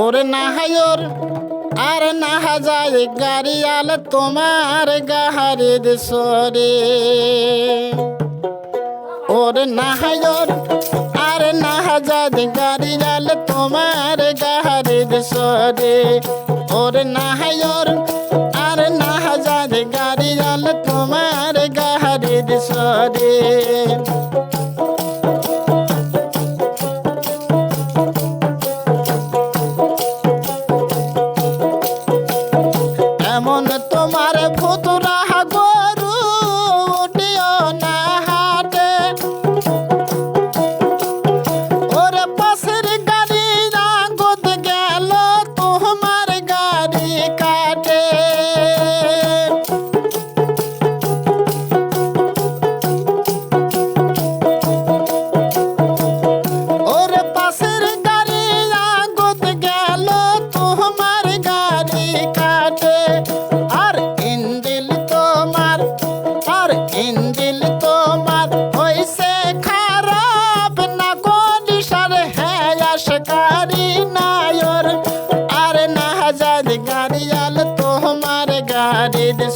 ওরে না হায়র আর না যায় গাড়িয়াল তোমার গাহারে দেশরে। ওরে না হায়র আর না যায় গাড়িয়াল তোমার গাহারে দেশরে। ওরে না হায়র আর না যায় গাড়িয়াল তোমার গাহারে দেশরে।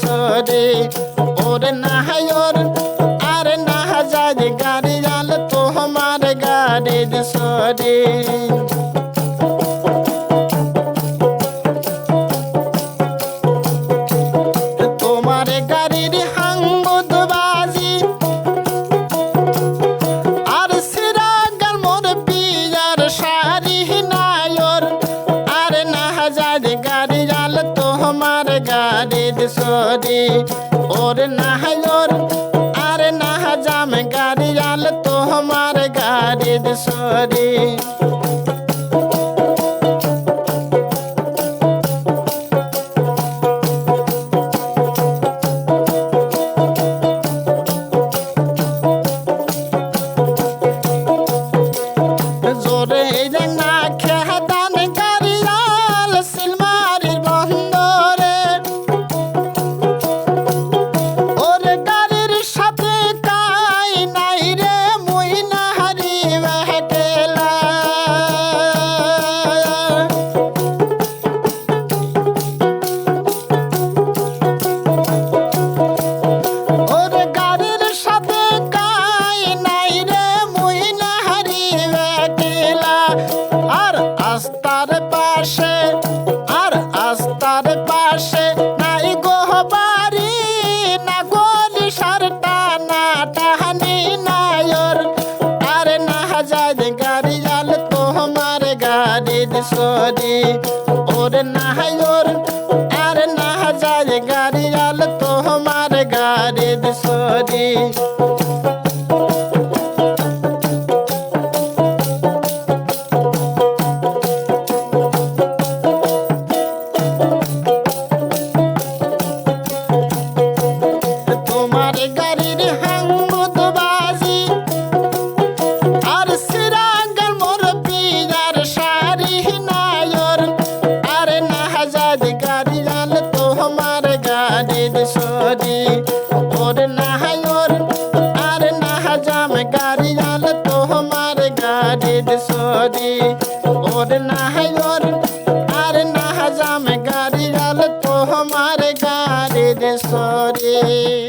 সরে ওরে না হায়র আর না যায় গাড়ি আল তোমার গাড়ি সরে গাড়ির সরি। ওর না হায়র আর না হাজাম গাড়ি আল তোমার গাড়ির সরি। আস্তার পাশে নাই গো বাড়ি, না গলি সারটা না টাহানি নায়র। আর না হাজার গাড়ি আল তোমার গাড়ি সরি। ওর না হায়র আর না জাম গাড়ি আল তো হমার গাড়ি রে সরে।